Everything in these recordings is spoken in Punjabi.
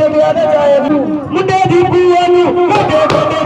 ਦੇ ਵਿਆਹ ਦੇ ਜਾਏ ਨੂੰ ਮੁੰਡੇ ਦੀ ਬੂਆ ਨੂੰ ਵੱਡੇ ਵੱਡੇ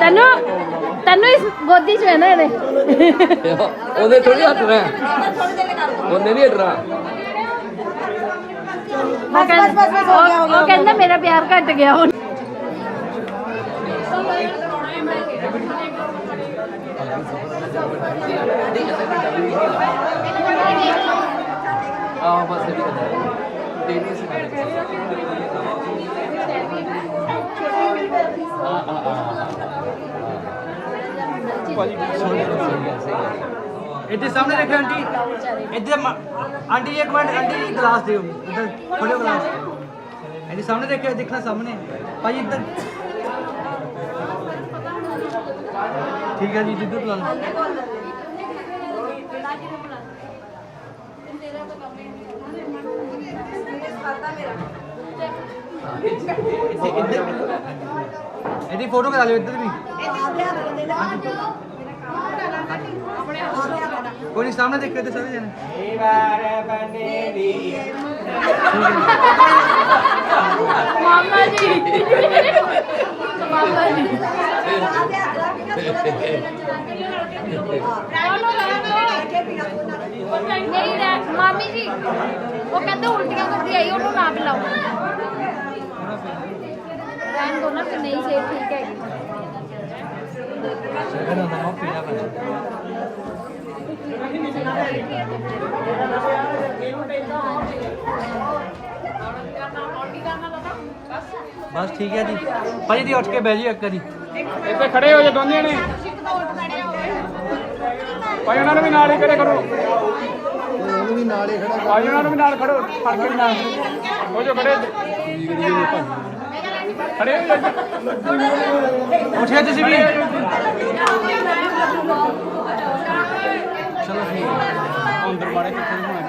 ਤੈਨੂੰ ਤੈਨੂੰ ਇਸ ਗੋਦੀ ਚ ਬਹਿਣਾ ਇਹਨੇ। ਉਹਨੇ ਥੋੜੀ ਹਟਣਾ ਉਹਨੇ ਨਹੀਂ ਹਟਣਾ। ਉਹ ਕਹਿੰਦਾ ਉਹ- ਕਹਿੰਦਾ ਮੇਰਾ ਪਿਆਰ ਘਟ ਗਿਆ ਹੁਣ। ਆਹ ਬਸ ਇਹ ਵੀ ਕਰਦਾ ਤੇਰੀ ਇੱਥੇ ਸਾਹਮਣੇ ਦੇਖੋ ਆਂਟੀ। ਇੱਥੇ ਮ- ਆਂਟੀ ਜੀ ਇੱਕ ਮਿੰਟ ਆਂਟੀ ਜੀ ਗਲਾਸ ਦਿਓ। ਇੱਧਰ ਖੋਲਿਓ ਗਲਾਸ। ਆਂਟੀ ਸਾਹਮਣੇ ਦੇਖਿਓ ਦੇਖਣਾ ਸਾਹਮਣੇ। ਭਾਈ ਇੱਧਰ। ਠੀਕ ਹੈ ਜੀ ਜਿੱਧਰ ਲਓ। ਇੱਥੇ ਇੱਧਰ ਇਹਦੀ ਫੋਟੋ ਕਰਾ ਲਿਓ ਇੱਧਰ ਵੀ। ਕੋਈ ਨਹੀਂ ਸਾਹਮਣੇ ਦੇਖੇ ਤੇ ਸਾਰੇ ਜਣੇ। ਮਾਮਾ ਜੀ। ਮਾਮਾ ਜੀ। ਨਹੀਂ ਰਹਿ- ਮਾਮੀ ਜੀ, ਉਹ ਕਹਿੰਦੇ ਉਲਟੀਆਂ ਕਰਦੀ ਆਈ, ਉਹਨੂੰ ਨਾ ਪਿਲਾਓ ਰਹਿਣ ਦੋ ਨਾ, ਫਿਰ ਨਹੀਂ ਸੇ ਠੀਕ ਹੈਗੀ। ਪੀਣਾ ਪੈਂਦਾ ਬਸ ਠੀਕ ਹੈ ਜੀ। ਭਾਜੀ ਦੀ ਉੱਠ ਕੇ ਬਹਿ ਜੀ ਇੱਕ ਵਾਰੀ। ਇੱਥੇ ਖੜੇ ਹੋ ਜੇ ਦੋਨੇ ਨੇ ਭਾਈ ਉਹਨਾਂ ਨੂੰ ਵੀ ਨਾਲ ਹੀ ਕਰੇ ਕਰੋ। ਉਹਨੂੰ ਵੀ ਨਾਲ ਹੀ ਖੜਾ ਭਾਈ ਉਹਨਾਂ ਨੂੰ ਵੀ ਨਾਲ ਖੜੋ ਫੜ ਕੇ ਨਾਲ ਹੋ ਜੋ ਖੜੇ। ਖੜੇ ਹੋ ਜਾ ਉੱਠਿਆ ਤੁਸੀਂ ਵੀ ਚਲੋ ਠੀਕ ਹੈ ਅੰਦਰ ਬਾੜੇ ਕਿੱਥੇ ਨੂੰ ਹੋਣਾ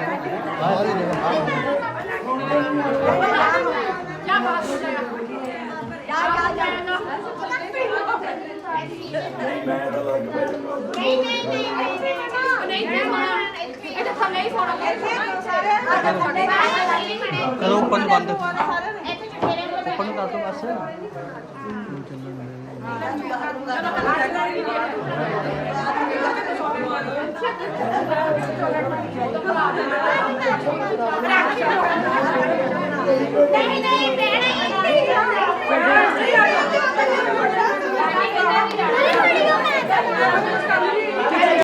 ਕਰੋ ਓਪਨ ਉੱਪਰ ਨੂੰ ਕਰ ਦੋ ਬਸ ਨਹੀਂ ਨਹੀਂ ਬਹਿਣਾ ਹੀ ਨਹੀਂ